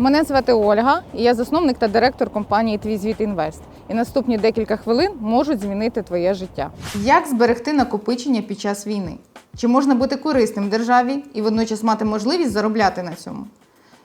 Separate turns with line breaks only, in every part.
Мене звати Ольга, і я засновник та директор компанії Твій звіт Інвест. І наступні декілька хвилин можуть змінити твоє життя. Як зберегти накопичення під час війни? Чи можна бути корисним державі і водночас мати можливість заробляти на цьому?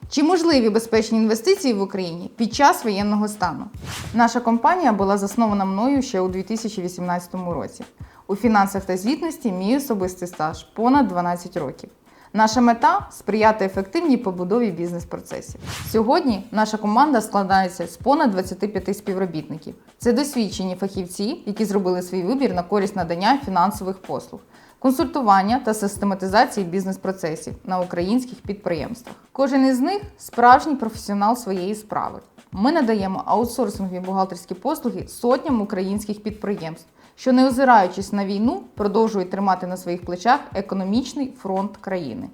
Чи можливі безпечні інвестиції в Україні під час воєнного стану? Наша компанія була заснована мною ще у 2018 році. У фінансах та звітності мій особистий стаж понад 12 років. Наша мета сприяти ефективній побудові бізнес-процесів. Сьогодні наша команда складається з понад 25 співробітників. Це досвідчені фахівці, які зробили свій вибір на користь надання фінансових послуг, консультування та систематизації бізнес-процесів на українських підприємствах. Кожен із них справжній професіонал своєї справи. Ми надаємо аутсорсингові бухгалтерські послуги сотням українських підприємств, що, не озираючись на війну, продовжують тримати на своїх плечах економічний фронт країни.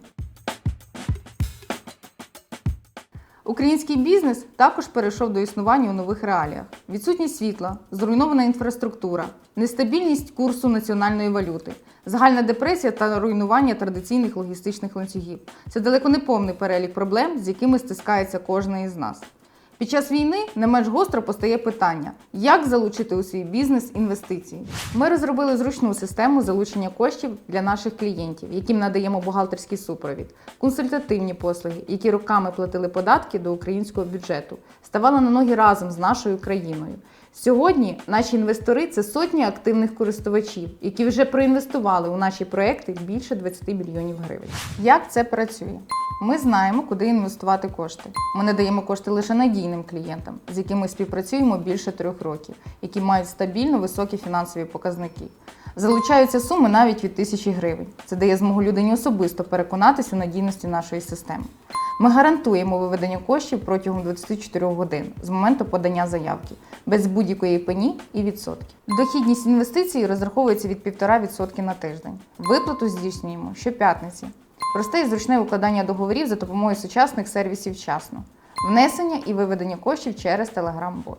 Український бізнес також перейшов до існування у нових реаліях: відсутність світла, зруйнована інфраструктура, нестабільність курсу національної валюти, загальна депресія та руйнування традиційних логістичних ланцюгів. Це далеко не повний перелік проблем, з якими стискається кожна із нас. Під час війни не менш гостро постає питання, як залучити у свій бізнес інвестиції. Ми розробили зручну систему залучення коштів для наших клієнтів, яким надаємо бухгалтерський супровід, консультативні послуги, які роками платили податки до українського бюджету, ставали на ноги разом з нашою країною. Сьогодні наші інвестори це сотні активних користувачів, які вже проінвестували у наші проекти більше 20 мільйонів гривень. Як це працює? Ми знаємо, куди інвестувати кошти. Ми надаємо кошти лише надійним клієнтам, з якими співпрацюємо більше трьох років, які мають стабільно високі фінансові показники. Залучаються суми навіть від тисячі гривень. Це дає змогу людині особисто переконатись у надійності нашої системи. Ми гарантуємо виведення коштів протягом 24 годин з моменту подання заявки, без будь-якої пені і відсотків. Дохідність інвестицій розраховується від 1,5% на тиждень. Виплату здійснюємо щоп'ятниці. Просте і зручне укладання договорів за допомогою сучасних сервісів вчасно. Внесення і виведення коштів через Telegram-бот.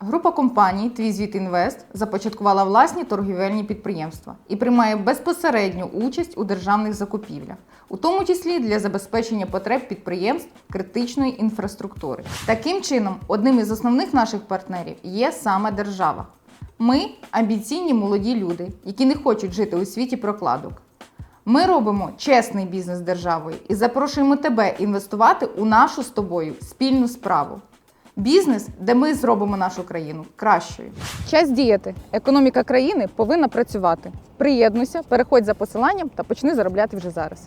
Група компаній Твій Інвест започаткувала власні торгівельні підприємства і приймає безпосередню участь у державних закупівлях, у тому числі для забезпечення потреб підприємств критичної інфраструктури. Таким чином, одним із основних наших партнерів є саме держава. Ми амбіційні молоді люди, які не хочуть жити у світі прокладок. Ми робимо чесний бізнес державою і запрошуємо тебе інвестувати у нашу з тобою спільну справу. Бізнес, де ми зробимо нашу країну кращою. Час діяти. Економіка країни повинна працювати. Приєднуйся, переходь за посиланням та почни заробляти вже зараз.